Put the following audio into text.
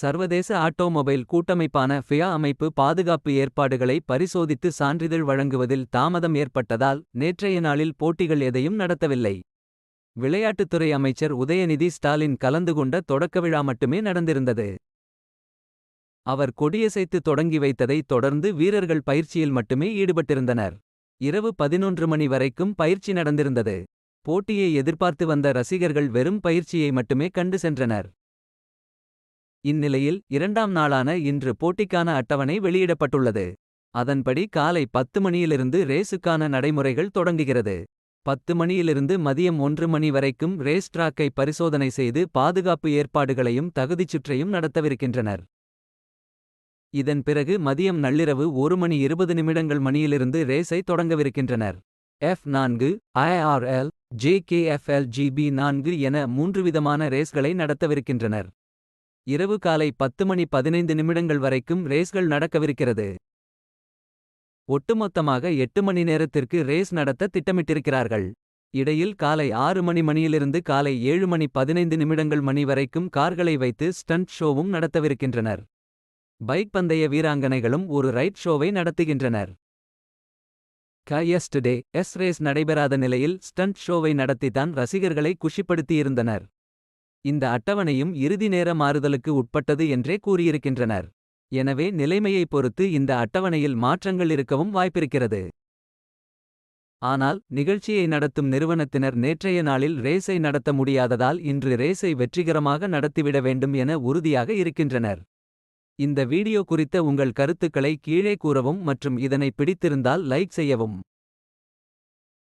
சர்வதேச automobile கூட்டமைப்பான flea அமைப்பு பாதுகாப்பு ஏற்பாடுகளை பரிசோதித்து சான்றிதழ் வழங்குவதில் தாமதம் ஏற்பட்டதால் நேற்றைய நாளில் போட்டிகள் எதையும் நடத்தவில்லை. விளையாட்டுத்துறை அமைச்சர் உதயநிதி ஸ்டாலின் கலந்து கொண்ட தொடக்க விழா மட்டுமே நடந்திருந்தது. அவர் கொடியசைத்து தொடங்கி வைத்ததைத் தொடர்ந்து வீரர்கள் பயிற்சியில் மட்டுமே ஈடுபட்டிருந்தனர். இரவு பதினொன்று மணி வரைக்கும் பயிற்சி நடந்திருந்தது. போட்டியை எதிர்பார்த்து வந்த ரசிகர்கள் வெறும் பயிற்சியை மட்டுமே கண்டு சென்றனர். இந்நிலையில் இரண்டாம் நாளான இன்று போட்டிக்கான அட்டவணை வெளியிடப்பட்டுள்ளது. அதன்படி காலை பத்து மணியிலிருந்து ரேசுக்கான நடைமுறைகள் தொடங்குகிறது. பத்து மணியிலிருந்து மதியம் ஒன்று மணி வரைக்கும் ரேஸ் டிராக்கை பரிசோதனை செய்து பாதுகாப்பு ஏற்பாடுகளையும் தகுதிச்சுற்றையும் நடத்தவிருக்கின்றனர். இதன் பிறகு மதியம் நள்ளிரவு ஒரு மணி இருபது நிமிடங்கள் மணியிலிருந்து ரேஸை தொடங்கவிருக்கின்றனர். எஃப் நான்கு ஐஆர்எல் ஜேகேஎஃப்எல் ஜிபி நான்கு என மூன்று விதமான ரேஸ்களை நடத்தவிருக்கின்றனர். இரவு காலை பத்து மணி பதினைந்து நிமிடங்கள் வரைக்கும் ரேஸ்கள் நடக்கவிருக்கிறது. ஒட்டுமொத்தமாக எட்டு மணி நேரத்திற்கு ரேஸ் நடத்த திட்டமிட்டிருக்கிறார்கள். இடையில் காலை ஆறு மணி மணியிலிருந்து காலை ஏழு மணி பதினைந்து நிமிடங்கள் மணி வரைக்கும் கார்களை வைத்து ஸ்டண்ட் ஷோவும் நடத்தவிருக்கின்றனர். பைக் பந்தய வீராங்கனைகளும் ஒரு ரைட் ஷோவை நடத்துகின்றனர். க எஸ்டே எஸ் ரேஸ் நடைபெறாத நிலையில் ஸ்டண்ட் ஷோவை நடத்தித்தான் ரசிகர்களை குஷிப்படுத்தியிருந்தனர். இந்த அட்டவணையும் இறுதி நேர மாறுதலுக்கு உட்பட்டது என்றே கூறியிருக்கின்றனர். எனவே நிலைமையைப் பொறுத்து இந்த அட்டவணையில் மாற்றங்கள் இருக்கவும் வாய்ப்பிருக்கிறது. ஆனால் நிகழ்ச்சியை நடத்தும் நிறுவனத்தினர் நேற்றைய நாளில் ரேஸை நடத்த முடியாததால் இன்று ரேஸை வெற்றிகரமாக நடத்திவிட வேண்டும் என உறுதியாக இருக்கின்றனர். இந்த வீடியோ குறித்த உங்கள் கருத்துக்களை கீழே கூறவும் மற்றும் இதனை பிடித்திருந்தால் லைக் செய்யவும்.